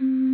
Mm.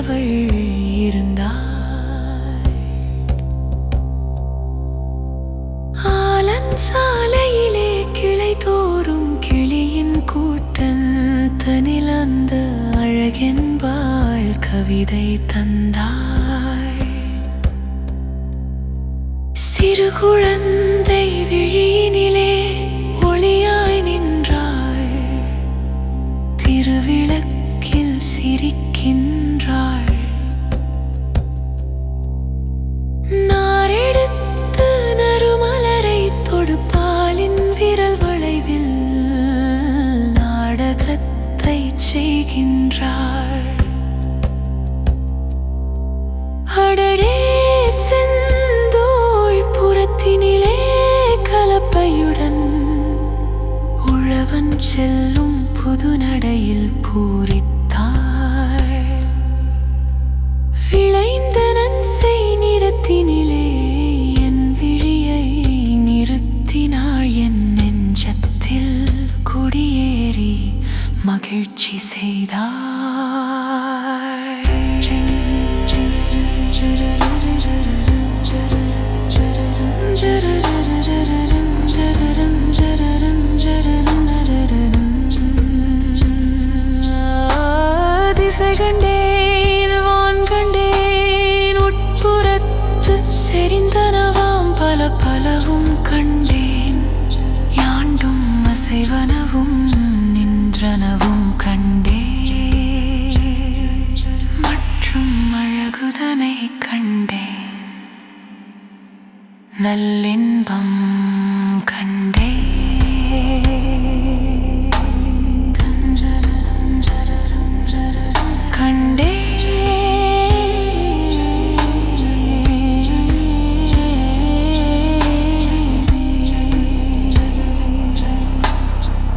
இருந்தவள் அவள் இருந்தாள் ஆலன் சாலையிலே கிளை தோறும் கிளியின் கூட்டன் தனில் அந்த அழகென்பாள் கவிதை தந்தாள் சிறு குழந்தை விழியினிலே ஒளியாய் நின்றாள். திருவிளக்கில் சிரிக்கின்ற நாடகத்தை செய்கின்றாள் அடடே செந்தோள் புறத்தினிலே கலப்பையுடன் உழவன் செல்லும் புது நடையில் பூரித்தாள் விளைந்தனன் செய் நிறத்தினிலே மகிழ்ச்சி செய்தாள் திசை நல்லின்பம் கண்டே. கண்டே.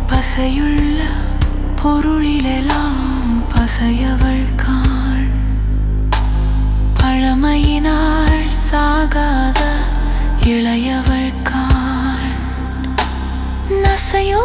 பசையுள்ள பொருளிலெல்லாம் பசையவள் காண். பழமையினாள் சாகாத இளையவள் கால் நசையோ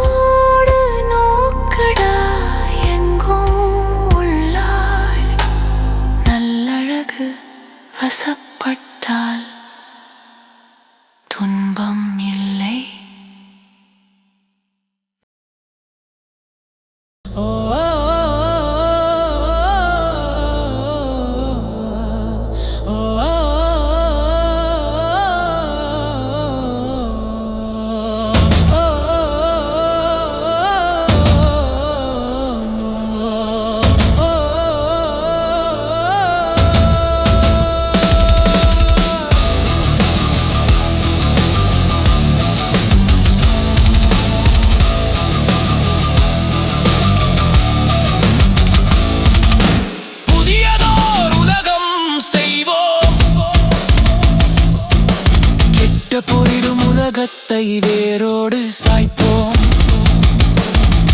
உலகத்தை வேரோடு சாய்ப்போம்.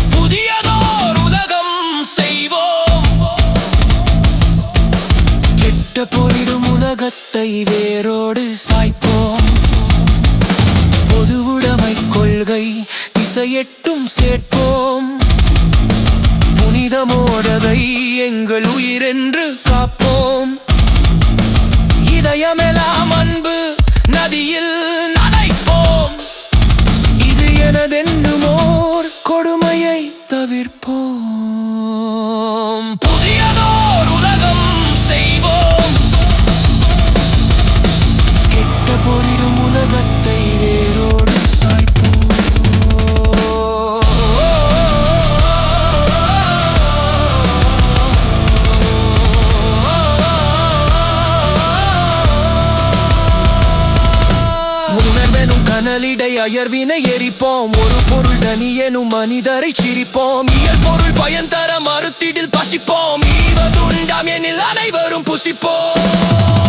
புதியதோர் உலகம் செய்வோம். கெட்ட பொறிடும் உலகத்தை வேரோடு சாய்ப்போம். பொதுவுடைமை கொள்கை திசையெட்டும் சேர்ப்போம். புனிதமோடதை எங்கள் உயிரென்று காப்போம். இதயமெல்லாம் அன்பு நதியில் cuerpo. அனலிடை அயர்வினை எரிப்போம். ஒரு பொருள் தனியெனும் மனிதரை சிரிப்போம். இயல் பொருள் பயன் தர மறுத்திடில் பசிப்போம். ஈவதுண்டாம் எனில் அனைவரும் புசிப்போம்.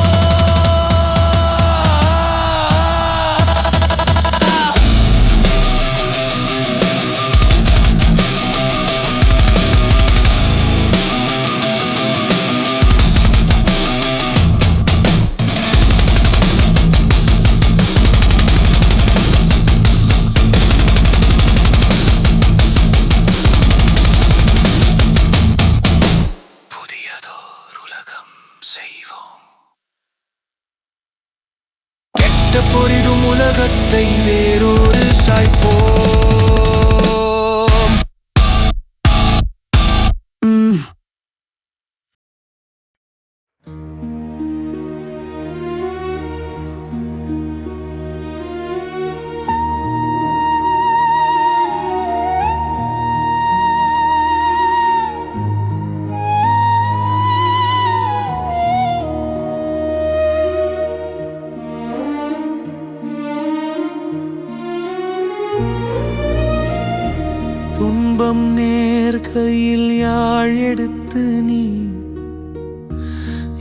எடுத்து நீ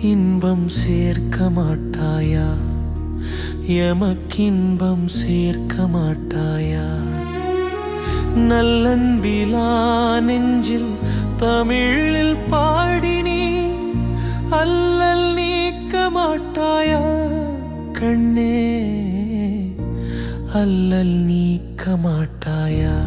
இன்பம் சேர்க்க மாட்டாயா? எமக்கின்பம் சேர்க்க மாட்டாயா? நல்லன்பிலா நெஞ்சில் தமிழில் பாடினி அல்லல் நீக்க மாட்டாயா? கண்ணே அல்லல் நீக்க மாட்டாயா?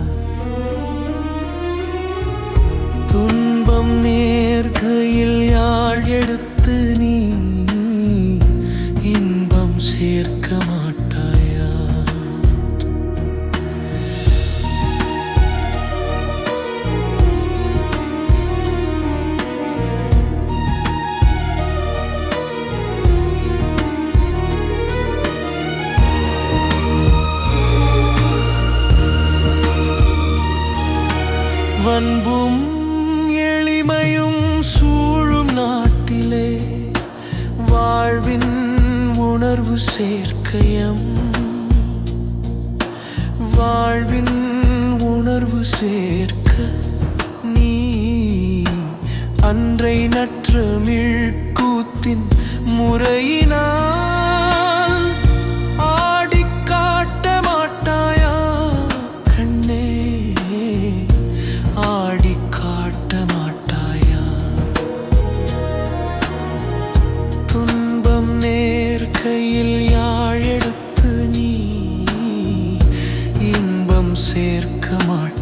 வாழ்வின் உணர்வு சேர்க்க நீ அன்றை நற்றமிழ் கூத்தின் முறையினால் இறுக்கமாட்ட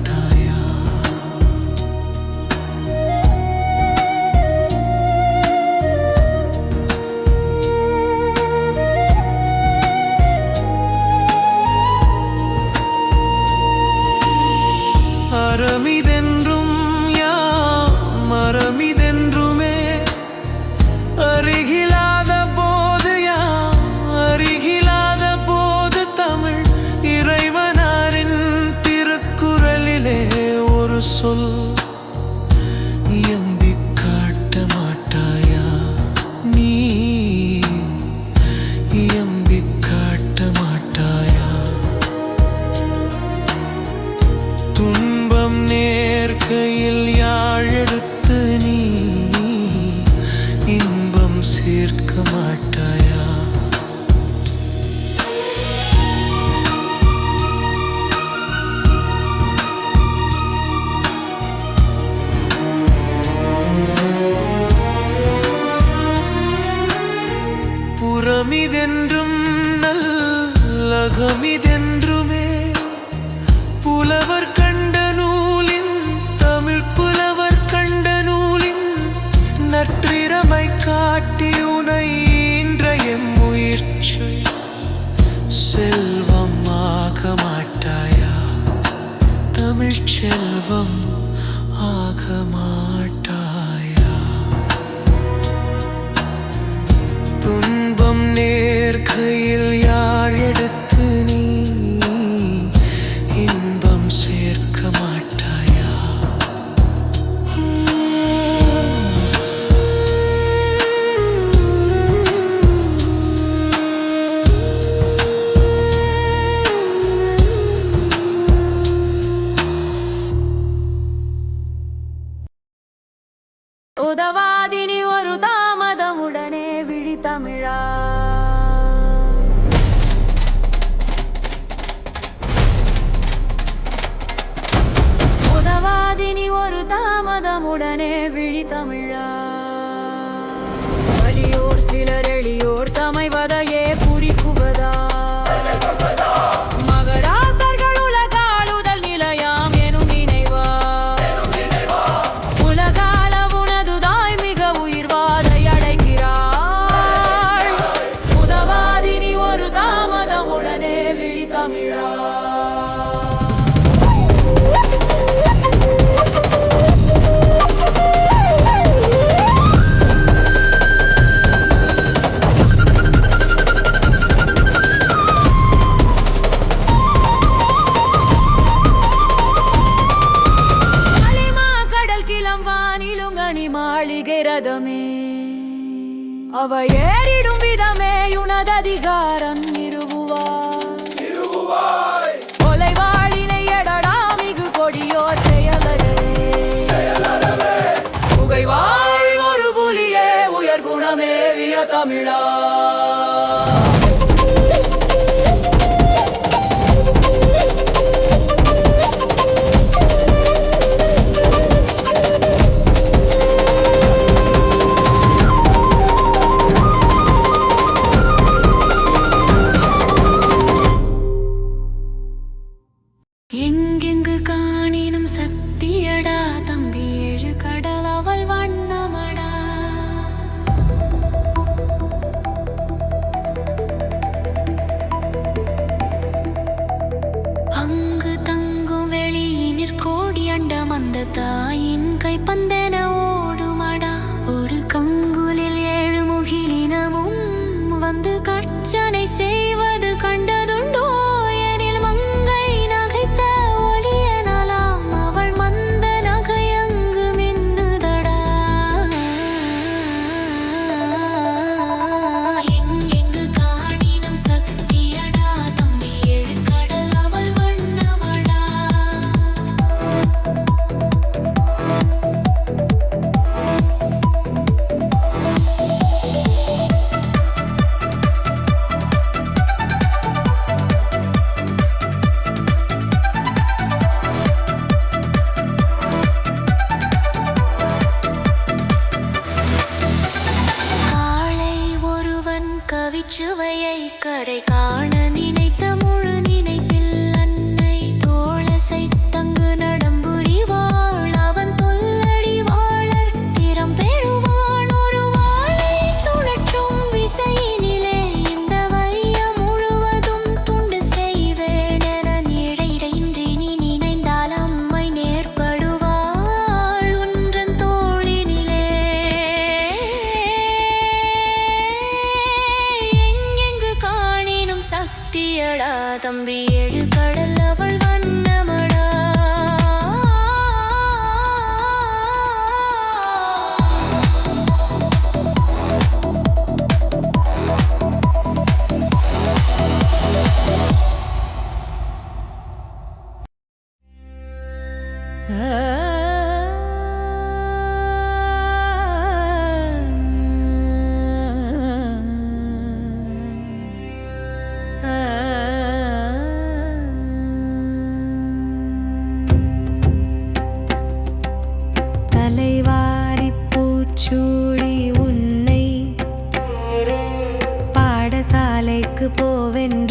রসুল உதவாதினி ஒரு தாமதமுடனே விழி தமிழா. உதவாதினி ஒரு தாமதமுடனே விழி தமிழா. வலியோர் சிலர் எளியோர் தமை வேதமே. அவ ஏறிடும் விதமே உனது அதிகாரம் நிறுவுவார் கொலைவாளினை எடடா மிகு கொடியோர் தமிழா கர்ச்சனை செய்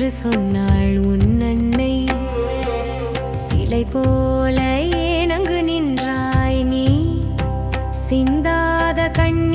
என்று சொன்னாள் உன் அன்னை. சிலை போல ஏனங்கு நின்றாய் நீ? சிந்தாத கண்ணி